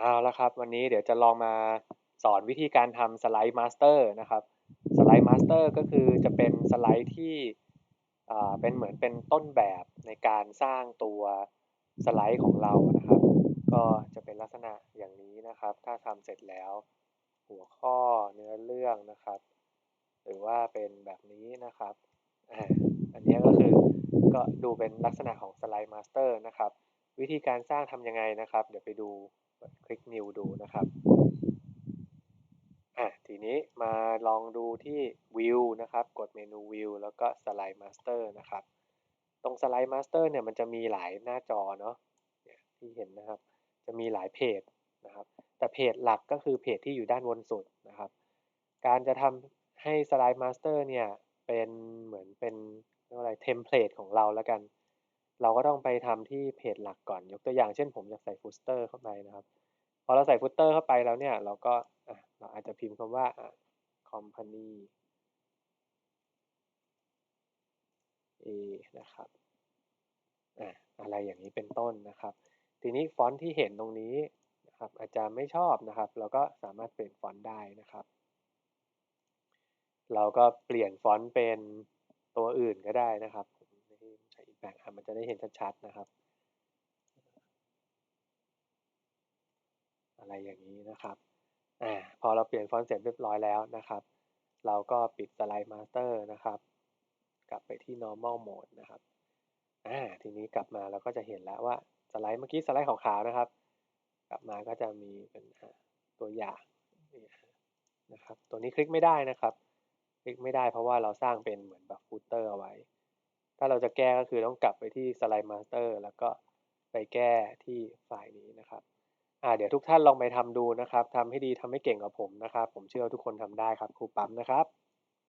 เอาละครับ วันนี้เดี๋ยวจะลองมาสอนวิธีการทำสไลด์มาสเตอร์นะครับสไลด์มาสเตอร์ก็คือจะเป็นสไลด์ที่เป็นเหมือนเป็นต้นแบบในการสร้างตัวสไลด์ของเรานะครับ ก็จะเป็นลักษณะอย่างนี้นะครับ ถ้าทำเสร็จแล้ว หัวข้อเนื้อเรื่องนะครับ หรือว่าเป็นแบบนี้นะครับ อันนี้ก็คือก็ดูเป็นลักษณะของสไลด์มาสเตอร์นะครับ วิธีการสร้างทำยังไงนะครับ เดี๋ยวไปดู คลิก New ดูนะครับอะทีนี้มาลองดูที่ View นะครับ กดเมนู View แล้วก็ Slide Master นะครับ ตรง Slide Master เนี่ยมันจะมีหลายหน้าจอเนาะที่เห็นนะครับ จะมีหลายเพจนะครับ แต่เพจหลักก็คือเพจที่อยู่ด้านบนสุดนะครับ การจะทำให้ Slide Master เนี่ยเป็นเหมือนเป็นอะไรเทมเพลตของเราแล้วกัน เราก็ต้องไปทำที่เพจหลักก่อน ยกตัวอย่างเช่นผมอยากใส่ฟุตเตอร์เข้าไปนะครับ พอเราใส่ฟุตเตอร์เข้าไปแล้วเนี่ย เราก็เราอาจจะพิมพ์คำว่า company A นะครับอะไรอย่างนี้เป็นต้นนะครับ ทีนี้ฟอนต์ที่เห็นตรงนี้นะครับอาจจะไม่ชอบนะครับ เราก็สามารถเปลี่ยนฟอนต์ได้นะครับ เราก็เปลี่ยนฟอนต์เป็นตัวอื่นก็ได้นะครับ ใช้อีกแบมันจะได้เห็นชัดๆนะครับ อะไรอย่างนี้นะครับอ่าพอเราเปลี่ยนฟอนต์เสร็จเรียบร้อยแล้วนะครับ เราก็ปิดสไลด์มาสเตอร์นะครับ กลับไปที่ normal mode นะครับอ่าทีนี้กลับมาเราก็จะเห็นแล้วว่าสไลด์เมื่อกี้สไลด์ขาวๆนะครับ กลับมาก็จะมีเป็นตัวอย่างนะครับ ตัวนี้คลิกไม่ได้นะครับ คลิกไม่ได้เพราะว่าเราสร้างเป็นเหมือนแบบฟูเตอร์เอาไว้ ถ้าเราจะแก้ก็คือต้องกลับไปที่สไลด์มาสเตอร์แล้วก็ไปแก้ที่ไฟล์นี้นะครับอ่าเดี๋ยวทุกท่านลองไปทำดูนะครับทำให้ดีทำให้เก่งกับผมนะครับ ผมเชื่อทุกคนทำได้ครับครูปั๊มนะครับ